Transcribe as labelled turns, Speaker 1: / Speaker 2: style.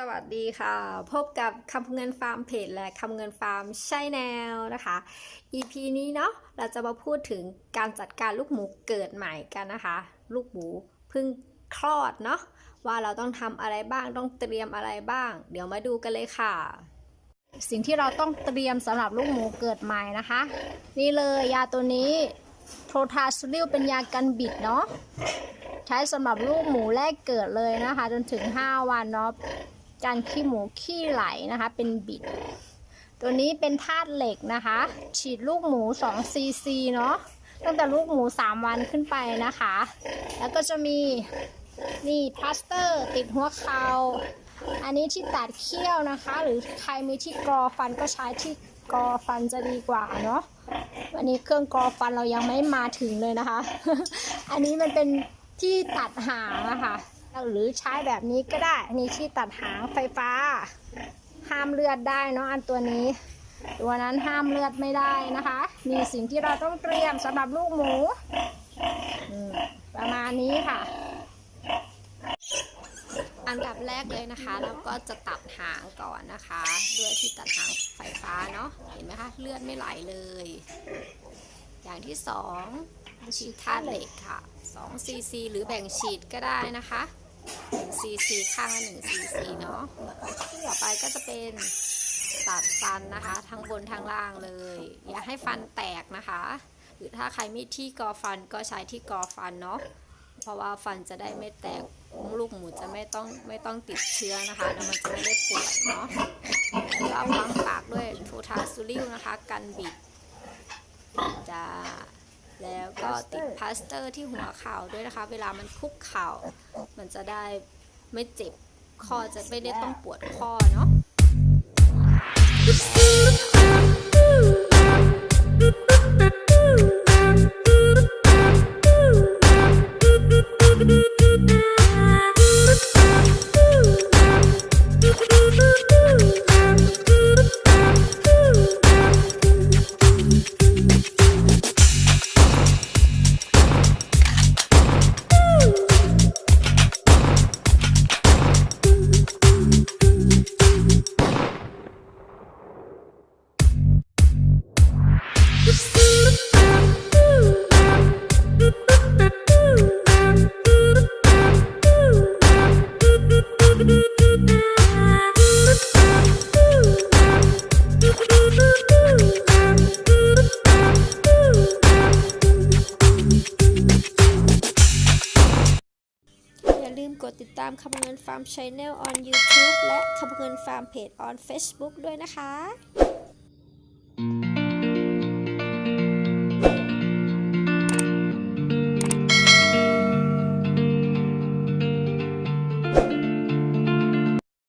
Speaker 1: สวัสดีค่ะ พบกับคำเงินฟาร์มเพจและคำเงินฟาร์มใช่แนวนะคะ EP นี้เนาะเราจะมาพูดถึงการจัดการลูกหมูเกิดใหม่กันนะคะ ลูกหมูเพิ่งคลอดเนาะว่าเราต้องทำอะไรบ้างต้องเตรียมอะไรบ้าง เดี๋ยวมาดูกันเลยค่ะ สิ่งที่เราต้องเตรียมสำหรับลูกหมูเกิดใหม่นะคะ นี่เลยยาตัวนี้โททาซูริลเป็นยากันบิดเนาะใช้สำหรับลูกหมูแรกเกิดเลยนะคะ จนถึง 5 วันเนาะ การขี้หมูขี้ไหลนะคะ เป็นบิด ตัวนี้เป็นธาตุเหล็กนะคะ ฉีดลูกหมู2ซีซีเนาะตั้งแต่ลูกหมู 3 วันขึ้นไปนะคะ แล้วก็จะมีนี่พลาสเตอร์ติดหัวเขา่าอันนี้ที่ตัดเขี้ยวนะคะ หรือใครมีที่กรอฟันก็ใช้ที่กรอฟันจะดีกว่าเนาะวันนี้เครื่องกรอฟันเรายังไม่มาถึงเลยนะคะ อันนี้มันเป็นที่ตัดหางนะคะ หรือใช้แบบนี้ก็ได้นี่ที่ตัดหางไฟฟ้า ห้ามเลือดได้เนาะอันตัวนี้ ตัวนั้นห้ามเลือดไม่ได้นะคะ มีสิ่งที่เราต้องเตรียมสำหรับลูกหมูประมาณนี้ค่ะ อันดับแรกเลยนะคะ เราก็จะตัดหางก่อนนะคะด้วยที่ตัดหางไฟฟ้าเนาะเห็นไหมคะเลือดไม่ไหลเลย อย่างที่สองฉีดธาตุเหล็กค่ะ2ซีซีหรือแบ่งฉีดก็ได้นะคะ 1ซีซีข้างละ1ซีซีเนาะต่อไปก็จะเป็นตัดฟันนะคะ ทั้งบนทั้งล่างเลย อย่าให้ฟันแตกนะคะ หรือถ้าใครมีที่กอฟันก็ใช้ที่กอฟันเนาะเพราะว่าฟันจะได้ไม่แตกลูกหมูจะไม่ต้องไม่ต้องติดเชื้อนะคะแล้วมันจะไม่ได้ปวดเนาะแล้วก็ปั๊มปากด้วยโททาซูริลนะคะ กันบิดจะ แล้วก็ติดพลาสเตอร์ที่หัวเข่าด้วยนะคะ เวลามันคุกเข่า มันจะได้ไม่เจ็บคอจะไม่ได้ต้องปวดข้อเนาะ ลืมกดติดตามคำเงินฟาร์มช h a n n e l on YouTube และคำเงินฟาร์มเพจ on Facebook ด้วยนะคะ